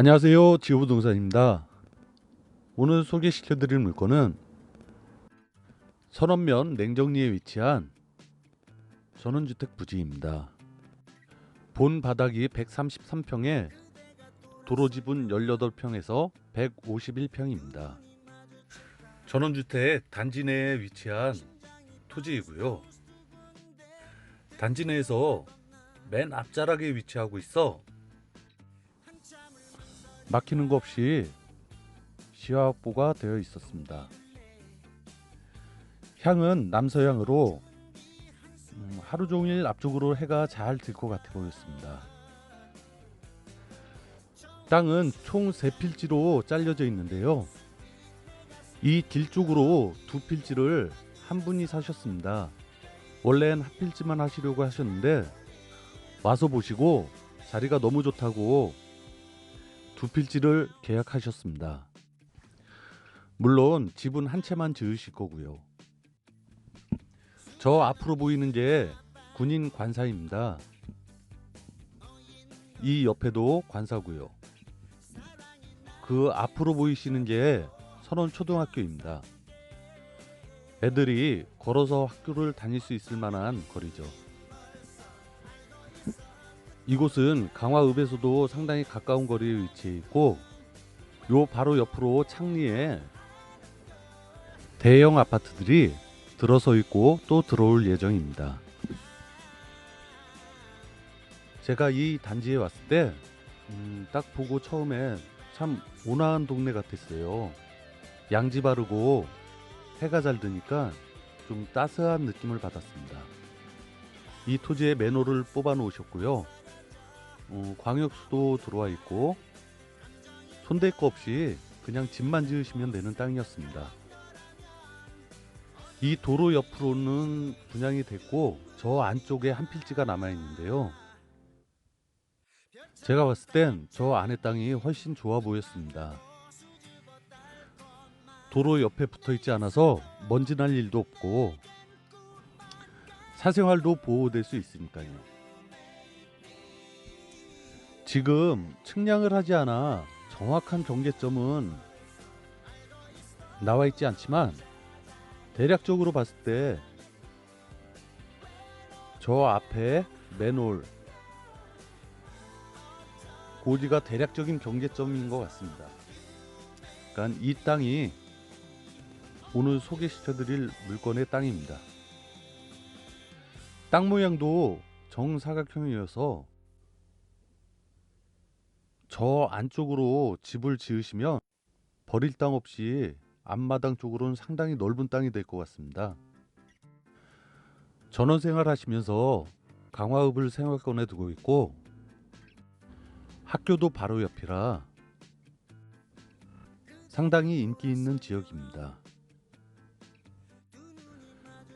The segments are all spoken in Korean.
안녕하세요. 지오부동산입니다. 오늘 소개시켜드릴 물건은 선원면 냉정리에 위치한 전원주택 부지입니다. 본 바닥이 133평에 도로 지분 18평에서 151평입니다. 전원주택 단지 내에 위치한 토지이고요. 단지 내에서 맨 앞자락에 위치하고 있어 막히는 거 없이 시야 확보가 되어 있었습니다. 향은 남서향으로 음, 하루 종일 앞쪽으로 해가 잘 들 것 같아 보였습니다. 땅은 총세 필지로 잘려져 있는데요. 이 길 쪽으로 두 필지를 한 분이 사셨습니다. 원래는 한 필지만 하시려고 하셨는데 와서 보시고 자리가 너무 좋다고 두 필지를 계약하셨습니다. 물론 집은 한 채만 지으실 거고요. 저 앞으로 보이는 게 군인 관사입니다. 이 옆에도 관사고요. 그 앞으로 보이시는 게 선원 초등학교입니다. 애들이 걸어서 학교를 다닐 수 있을 만한 거리죠. 이곳은 강화읍에서도 상당히 가까운 거리에 위치해 있고 요 바로 옆으로 창리에 대형 아파트들이 들어서 있고 또 들어올 예정입니다. 제가 이 단지에 왔을 때, 음, 딱 보고 처음에 참 온화한 동네 같았어요. 양지 바르고 해가 잘 드니까 좀 따스한 느낌을 받았습니다. 이 토지에 매너를 뽑아 놓으셨고요. 어, 광역수도 들어와 있고 손댈 거 없이 그냥 집만 지으시면 되는 땅이었습니다. 이 도로 옆으로는 분양이 됐고 저 안쪽에 한 필지가 남아 있는데요. 제가 봤을 땐 저 안에 땅이 훨씬 좋아 보였습니다. 도로 옆에 붙어 있지 않아서 먼지 날 일도 없고 사생활도 보호될 수 있으니까요. 지금 측량을 하지 않아 정확한 경계점은 나와 있지 않지만 대략적으로 봤을 때 저 앞에 맨홀 고지가 대략적인 경계점인 것 같습니다. 그러니까 이 땅이 오늘 소개시켜드릴 물건의 땅입니다. 땅 모양도 정사각형이어서 저 안쪽으로 집을 지으시면 버릴 땅 없이 앞마당 쪽으로는 상당히 넓은 땅이 될 것 같습니다. 전원 생활하시면서 강화읍을 생활권에 두고 있고 학교도 바로 옆이라 상당히 인기 있는 지역입니다.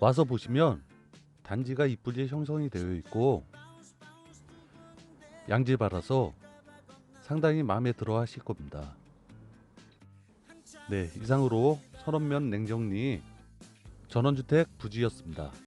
와서 보시면 단지가 이쁘게 형성이 되어 있고 양지 바라서 상당히 마음에 들어 하실 겁니다. 네, 이상으로 선원면 냉정리 전원주택 부지였습니다.